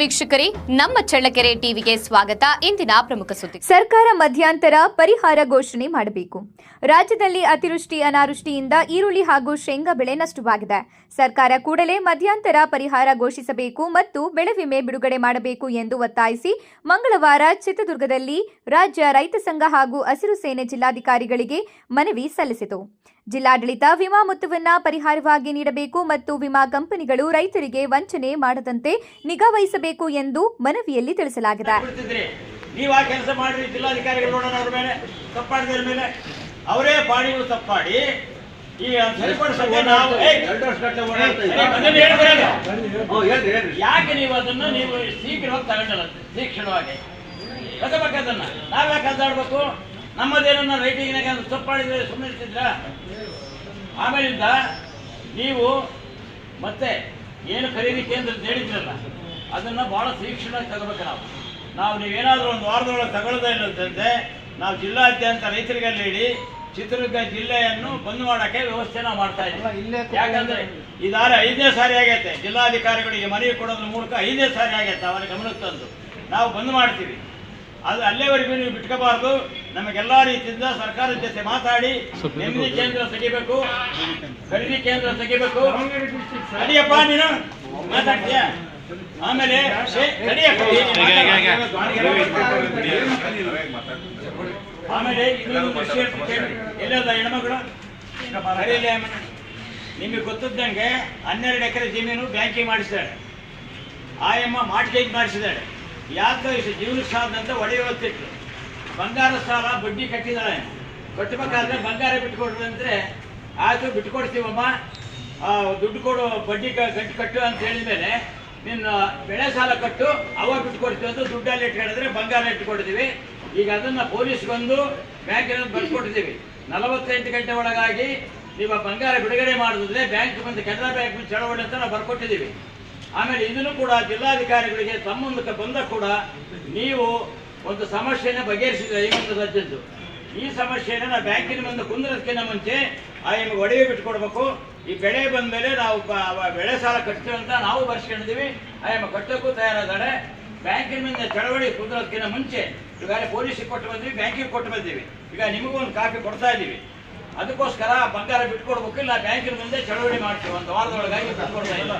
ವೀಕ್ಷಕರೇ, ನಮ್ಮ ಚಳ್ಳಕೆರೆ ಟಿವಿಗೆ ಸ್ವಾಗತ. ಇಂದಿನ ಪ್ರಮುಖ ಸುದ್ದಿ. ಸರ್ಕಾರ ಮಧ್ಯಾಂತರ ಪರಿಹಾರ ಘೋಷಣೆ ಮಾಡಬೇಕು. ರಾಜ್ಯದಲ್ಲಿ ಅತಿವೃಷ್ಟಿ, ಅನಾವೃಷ್ಟಿಯಿಂದ ಈರುಳ್ಳಿ ಹಾಗೂ ಶೇಂಗಾ ಬೆಳೆ ನಷ್ಟವಾಗಿದೆ. ಸರ್ಕಾರ ಕೂಡಲೇ ಮಧ್ಯಂತರ ಪರಿಹಾರ ಘೋಷಿಸಬೇಕು ಮತ್ತು ಬೆಳೆ ವಿಮೆ ಬಿಡುಗಡೆ ಮಾಡಬೇಕು ಎಂದು ಒತ್ತಾಯಿಸಿ ಮಂಗಳವಾರ ಚಿತ್ರದುರ್ಗದಲ್ಲಿ ರಾಜ್ಯ ರೈತ ಸಂಘ ಹಾಗೂ ಹಸಿರು ಸೇನೆ ಜಿಲ್ಲಾಧಿಕಾರಿಗಳಿಗೆ ಮನವಿ ಸಲ್ಲಿಸಿತು. ಜಿಲ್ಲಾಡಳಿತ ವಿಮಾ ಮೊತ್ತವನ್ನು ಪರಿಹಾರವಾಗಿ ನೀಡಬೇಕು ಮತ್ತು ವಿಮಾ ಕಂಪನಿಗಳು ರೈತರಿಗೆ ವಂಚನೆ ಮಾಡದಂತೆ ನಿಗಾ ವಹಿಸಬೇಕು ಎಂದು ಮನವಿಯಲ್ಲಿ ತಿಳಿಸಲಾಗಿದೆ. ಬಿಡ್ತಿದ್ರಿ ನೀವು ಆ ಕೆಲಸ ಮಾಡ್ರಿ ಜಿಲ್ಲಾಧಿಕಾರಿಗಳು ನೋಡೋಣ ಅವ್ರ ಮೇಲೆ ಮೇಲೆ. ಅವರೇ ಬಾಡಿಗಳು ತಪ್ಪಾಡಿ. ಯಾಕೆ ನೀವು ಅದನ್ನ ನೀವು ಶೀಘ್ರವಾಗಿ ತಗೊಂಡಲ್ಲ? ತೀಕ್ಷಣವಾಗಿ. ನಾವ್ಯಾಕೆ ಅದ್ದಾಡ್ಬೇಕು ನಮ್ಮದೇನನ್ನ ರೈಟಿಂಗ್ನಾಗ ತಪ್ಪಾಡಿದ್ರೆ ಸುಮ್ಮನೆ ಇರ್ತಿದ್ರ? ಆಮೇಲಿಂದ ನೀವು ಮತ್ತೆ ಏನು ಖರೀದಿ ಕೇಂದ್ರ ಹೇಳಿದ್ರಲ್ಲ ಅದನ್ನ ಬಹಳ ತೀಕ್ಷ್ಣವಾಗಿ ತಗೋಬೇಕು ನಾವು. ನಾವು ನೀವೇನಾದರೂ ಒಂದು ವಾರದೊಳಗೆ ತಗೊಳ್ಳೋದೇ ಇಲ್ಲದಂತೆ ನಾವು ಜಿಲ್ಲಾದ್ಯಂತ ರೈತರಿಗೆ ಹೇಳಿ ಚಿತ್ರದುರ್ಗ ಜಿಲ್ಲೆಯನ್ನು ಬಂದ್ ಮಾಡಕ್ಕೆ ವ್ಯವಸ್ಥೆ ನಾವು ಮಾಡ್ತಾ ಇದ್ದೀವಿ. ಯಾಕಂದ್ರೆ ಇದಾರ ಐದನೇ ಸಾರಿ ಆಗೈತೆ. ಜಿಲ್ಲಾಧಿಕಾರಿಗಳಿಗೆ ಮನವಿ ಕೊಡೋದ್ರ ಮೂಲಕ ಐದನೇ ಸಾರಿ ಆಗೈತೆ ಅವರ ಗಮನಕ್ಕೆ ತಂದು. ನಾವು ಬಂದ್ ಮಾಡ್ತೀವಿ. ಅದು ಅಲ್ಲೇವರೆಗೂ ನೀವು ಬಿಟ್ಕೋಬಾರ್ದು. ನಮಗೆಲ್ಲಾ ರೀತಿಯಿಂದ ಸರ್ಕಾರದ ಜೊತೆ ಮಾತಾಡಿ ನೆಮ್ಮದಿ ಕೇಂದ್ರ ತೆಗಿಬೇಕು ಖರೀದಿ ಕೇಂದ್ರ ತೆಗಿಬೇಕು. ಅಡಿಯಪ್ಪ ನೀನು? ಮಾತಾಡ್ತೀಯ? ಆಮೇಲೆ ಆಮೇಲೆ ಇನ್ನೊಂದು ವಿಷಯ ಕೇಳಿ. ಎಲ್ಲದ ಹೆಣ್ಮಗಳು. ನಿಮಗೆ ಗೊತ್ತಿದ್ದಂಗೆ ಹನ್ನೆರಡು ಎಕರೆ ಜಮೀನು ಬ್ಯಾಂಕಿಂಗ್ ಮಾಡಿಸಿದಾಳೆ ಆಯಮ್ಮ ಮಾರ್ಟ್ಗೇಜ್ ಮಾಡಿಸಿದಾಳೆ ಯಾಕೆ ಜೀವನ ಜೀವನಕ್ಕೆ ಅಂತ ಬಂಗಾರ ಸಾಲ ಬಡ್ಡಿ ಕಟ್ಟಿದ್ದಾಳೆ ಕಟ್ಟಬೇಕಾದ್ರೆ ಬಂಗಾರ ಬಿಟ್ಕೊಡ್ರಂದ್ರೆ ಆಯ್ತು, ಬಿಟ್ಕೊಡ್ತೀವಮ್ಮ. ದುಡ್ಡು ಕೊಡು, ಬಡ್ಡಿ ಗಂಟು ಕಟ್ಟು ಅಂತ ಹೇಳಿದ್ಮೇಲೆ ನಿನ್ನ ಬೆಳೆ ಸಾಲ ಕಟ್ಟು, ಅವಾಗ ಬಿಟ್ಕೊಡ್ತೀವಿ ಅಂತ ದುಡ್ಡಲ್ಲಿ ಇಟ್ಕೊಂಡಿದ್ರೆ ಬಂಗಾರ ಇಟ್ಕೊಡ್ತೀವಿ ಈಗ ಅದನ್ನ ಪೊಲೀಸ್ ಬಂದು ಬ್ಯಾಂಕಿನಲ್ಲಿ ಬರ್ಕೊಟ್ಟಿದ್ದೀವಿ ನಲವತ್ತೆಂಟು ಗಂಟೆ ಒಳಗಾಗಿ ನೀವು ಬಂಗಾರ ಬಿಡುಗಡೆ ಮಾಡಿದ್ರೆ ಬ್ಯಾಂಕ್ ಬಂದು ಕೆನರಾ ಬ್ಯಾಂಕ್ ಚಳವಳಿ ಅಂತ ನಾವು ಬರ್ಕೊಟ್ಟಿದ್ದೀವಿ. ಆಮೇಲೆ ಇದನ್ನು ಕೂಡ ಜಿಲ್ಲಾಧಿಕಾರಿಗಳಿಗೆ ಸಂಬಂಧಕ್ಕೆ ಬಂದ ಕೂಡ ನೀವು ಒಂದು ಸಮಸ್ಯೆನ ಬಗೆಹರಿಸಿದ ಐವತ್ತು ಸಜ್ಜದ್ದು ಈ ಸಮಸ್ಯೆಯನ್ನು ನಾವು ಬ್ಯಾಂಕಿನ ಮುಂದೆ ಕುಂದ್ರದಕ್ಕಿಂತ ಮುಂಚೆ ಆ ನಿಮಗೆ ಒಡೆಯ ಬಿಟ್ಕೊಡ್ಬೇಕು ಈ ಬೆಳೆ ಬಂದ ಮೇಲೆ ನಾವು ಬೆಳೆ ಸಾಲ ಕಟ್ತೀವಿ ಅಂತ ನಾವು ಬರ್ಸ್ಕೊಂಡಿದ್ದೀವಿ. ಆಯಮ್ಮ ಕಟ್ಟೋಕ್ಕೂ ತಯಾರಾದಾಳೆ ಬ್ಯಾಂಕಿನ ಮುಂದೆ ಚಳವಳಿ ಕುಂದ್ರೋದಕ್ಕಿಂತ ಮುಂಚೆ ಈಗಾಗಲೇ ಪೊಲೀಸಿಗೆ ಕೊಟ್ಟು ಬಂದ್ವಿ, ಬ್ಯಾಂಕಿಗೆ ಕೊಟ್ಟು ಬಂದೀವಿ. ಈಗ ನಿಮಗೂ ಒಂದು ಕಾಪಿ ಕೊಡ್ತಾ ಇದ್ದೀವಿ. ಅದಕ್ಕೋಸ್ಕರ ಬಂಗಾರ ಬಿಟ್ಕೊಡ್ಬೇಕು ಇಲ್ಲ ಬ್ಯಾಂಕಿನ ಮುಂದೆ ಚಳವಳಿ ಮಾಡ್ತೀವಿ. ಒಂದು ವಾರದೊಳಗಾಗಿ ಬಿಟ್ಕೊಡ್ತಾ ಇಲ್ಲ